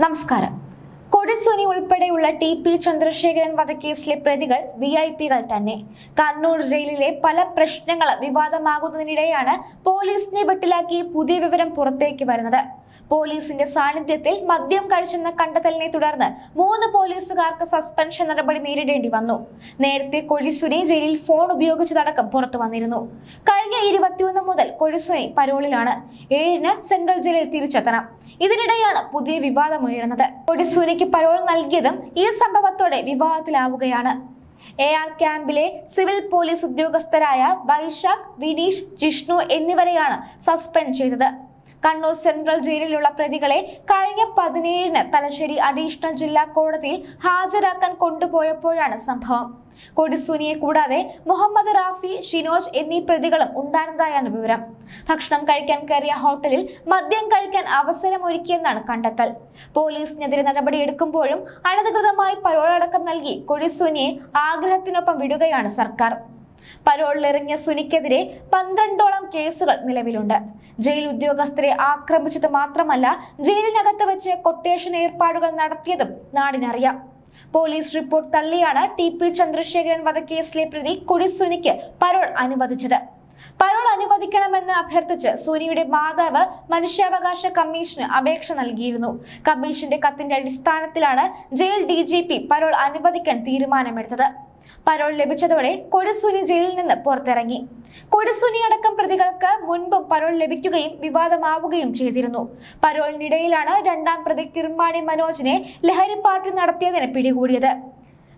നമസ്കാരം കൊടിസുനി ഉൾപ്പെടെയുള്ള T P Chandrasekharan വധക്കേസിലെ പ്രതികൾ വി ഐ പികൾ തന്നെ. കണ്ണൂർ ജയിലിലെ പല പ്രശ്നങ്ങൾ വിവാദമാകുന്നതിനിടെയാണ് പോലീസിനെ വെട്ടിലാക്കി പുതിയ വിവരം പുറത്തേക്ക് വരുന്നത്. പോലീസിന്റെ സാന്നിധ്യത്തിൽ മദ്യം കഴിച്ചെന്ന കണ്ടെത്തലിനെ തുടർന്ന് മൂന്ന് പോലീസുകാർക്ക് സസ്പെൻഷൻ നടപടി നേരിടേണ്ടി വന്നു. നേരത്തെ കൊഴിസുനി ജയിലിൽ ഫോൺ ഉപയോഗിച്ചതടക്കം പുറത്തു വന്നിരുന്നു. കഴിഞ്ഞ ഇരുപത്തിയൊന്ന് മുതൽ കൊഴിസുനി പരോളിലാണ്. ഏഴിന് സെൻട്രൽ ജയിലിൽ തിരിച്ചെത്തണം. ഇതിനിടെയാണ് പുതിയ വിവാദമുയരുന്നത് കൊടിസുനിക്ക് പരോൾ നൽകിയതും ഈ സംഭവത്തോടെ വിവാദത്തിലാവുകയാണ് എ ആർ ക്യാമ്പിലെ സിവിൽ പോലീസ് ഉദ്യോഗസ്ഥരായ വൈശാഖ് വിനീഷ് ജിഷ്ണു എന്നിവരെയാണ് സസ്പെൻഡ് ചെയ്തത്. കണ്ണൂർ സെൻട്രൽ ജയിലിലുള്ള പ്രതികളെ കഴിഞ്ഞ പതിനേഴിന് തലശ്ശേരി അഡീഷണൽ ജില്ലാ കോടതിയിൽ ഹാജരാക്കാൻ കൊണ്ടുപോയപ്പോഴാണ് സംഭവം. കൊടിസുനിയെ കൂടാതെ മുഹമ്മദ് റാഫി ഷിനോജ് എന്നീ പ്രതികളും ഉണ്ടായിരുന്നതായാണ് വിവരം. ഭക്ഷണം കഴിക്കാൻ കയറിയ ഹോട്ടലിൽ മദ്യം കഴിക്കാൻ അവസരമൊരുക്കിയെന്നാണ് കണ്ടെത്തൽ. പോലീസിനെതിരെ നടപടിയെടുക്കുമ്പോഴും അനധികൃതമായി പരോളടക്കം നൽകി കൊടിസുനിയെ ആഗ്രഹത്തിനൊപ്പം വിടുകയാണ് സർക്കാർ. പരോളിലിറങ്ങിയ സുനിക്കെതിരെ പന്ത്രണ്ടോളം കേസുകൾ നിലവിലുണ്ട്. ജയിൽ ഉദ്യോഗസ്ഥരെ ആക്രമിച്ചത് മാത്രമല്ല ജയിലിനകത്ത് വെച്ച് കൊട്ടേഷൻ ഏർപ്പാടുകൾ നടത്തിയതും നാടിനറിയാം. പോലീസ് റിപ്പോർട്ട് തള്ളിയാണ് ടി പി ചന്ദ്രശേഖരൻ വധക്കേസിലെ പ്രതി കൊടിസുനിക്ക് പരോൾ അനുവദിച്ചത്. പരോൾ അനുവദിക്കണമെന്ന് അഭ്യർത്ഥിച്ച് സുനിയുടെ മാതാവ് മനുഷ്യാവകാശ കമ്മീഷന് അപേക്ഷ നൽകിയിരുന്നു. കമ്മീഷന്റെ കത്തിന്റെ അടിസ്ഥാനത്തിലാണ് ജയിൽ ഡി പരോൾ അനുവദിക്കാൻ തീരുമാനമെടുത്തത്. പരോൾ ലഭിച്ചതോടെ കൊടസുനി ജയിലിൽ നിന്ന് പുറത്തിറങ്ങി. കൊടസുനി അടക്കം പ്രതികൾക്ക് മുൻപും പരോൾ ലഭിക്കുകയും വിവാദമാവുകയും ചെയ്തിരുന്നു. പരോളിനിടയിലാണ് രണ്ടാം പ്രതി കിർമാണി മനോജിനെ ലഹരി പാർട്ടി നടത്തിയതിന് പിടികൂടിയത്.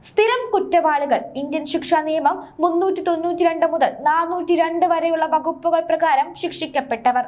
സ്ഥിരം കുറ്റവാളികൾ ഇന്ത്യൻ ശിക്ഷാ നിയമം മുന്നൂറ്റി തൊണ്ണൂറ്റി രണ്ട് മുതൽ നാനൂറ്റി രണ്ട് വരെയുള്ള വകുപ്പുകൾ പ്രകാരം ശിക്ഷിക്കപ്പെട്ടവർ.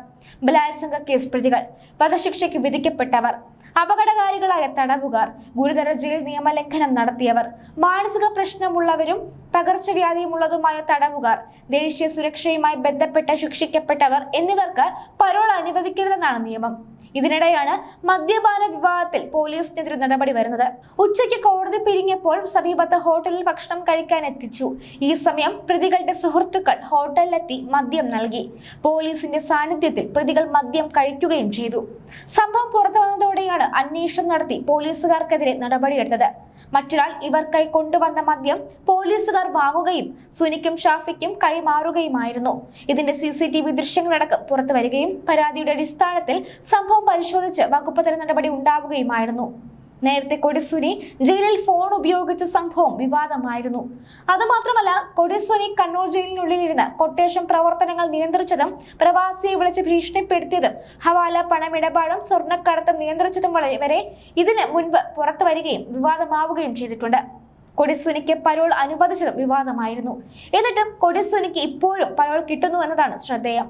ബലാത്സംഗ കേസ് പ്രതികൾ വധശിക്ഷയ്ക്ക് വിധിക്കപ്പെട്ടവർ. അപകടകാരികളായ തടവുകാർ ഗുരുതര ജയിൽ നിയമലംഘനം നടത്തിയവർ. മാനസിക പ്രശ്നമുള്ളവരും പകർച്ചവ്യാധിയുമുള്ളതുമായ തടവുകാർ. ദേശീയ സുരക്ഷയുമായി ബന്ധപ്പെട്ട് ശിക്ഷിക്കപ്പെട്ടവർ എന്നിവർക്ക് പരോൾ അനുവദിക്കരുതെന്നാണ് നിയമം. ഇതിനിടെയാണ് മദ്യപാന വിവാദത്തിൽ പോലീസിനെതിരെ നടപടി വരുന്നത്. ഉച്ചയ്ക്ക് കോടതി പിരിഞ്ഞപ്പോൾ സമീപത്ത് ഹോട്ടലിൽ ഭക്ഷണം കഴിക്കാൻ എത്തിച്ചു. ഈ സമയം പ്രതികളുടെ സുഹൃത്തുക്കൾ ഹോട്ടലിലെത്തി മദ്യം നൽകി. പോലീസിന്റെ സാന്നിധ്യത്തിൽ പ്രതികൾ മദ്യം കഴിക്കുകയും ചെയ്തു. സംഭവം പുറത്തു വന്നതോടെയാണ് അന്വേഷണം നടത്തി പോലീസുകാർക്കെതിരെ നടപടിയെടുത്തത്. മറ്റൊരാൾ ഇവർക്കായി കൊണ്ടുവന്ന മദ്യം പോലീസുകാർ വാങ്ങുകയും സുനിക്കും ഷാഫിക്കും കൈമാറുകയുമായിരുന്നു. ഇതിന്റെ സി സി ടി വി ദൃശ്യങ്ങളടക്കം പുറത്തു വരികയും പരാതിയുടെ അടിസ്ഥാനത്തിൽ സംഭവം പരിശോധിച്ച് വകുപ്പ് നടപടി ഉണ്ടാവുകയുമായിരുന്നു. നേരത്തെ കൊടിസുനി ജയിലിൽ ഫോൺ ഉപയോഗിച്ച സംഭവം വിവാദമായിരുന്നു. അതുമാത്രമല്ല കൊടിസുനി കണ്ണൂർ ജയിലിനുള്ളിലിരുന്ന് കൊട്ടേഷൻ പ്രവർത്തനങ്ങൾ നിയന്ത്രിച്ചതും പ്രവാസിയെ വിളിച്ച് ഭീഷണിപ്പെടുത്തിയതും ഹവാല പണമിടപാടും സ്വർണക്കടത്തും നിയന്ത്രിച്ചതും വരെ ഇതിന് മുൻപ് പുറത്തു വരികയും വിവാദമാവുകയും ചെയ്തിട്ടുണ്ട്. കൊടിസുനിക്ക് പരോൾ അനുവദിച്ചതും വിവാദമായിരുന്നു. എന്നിട്ടും കൊടിസുനിക്ക് ഇപ്പോഴും പരോൾ കിട്ടുന്നു എന്നതാണ് ശ്രദ്ധേയം.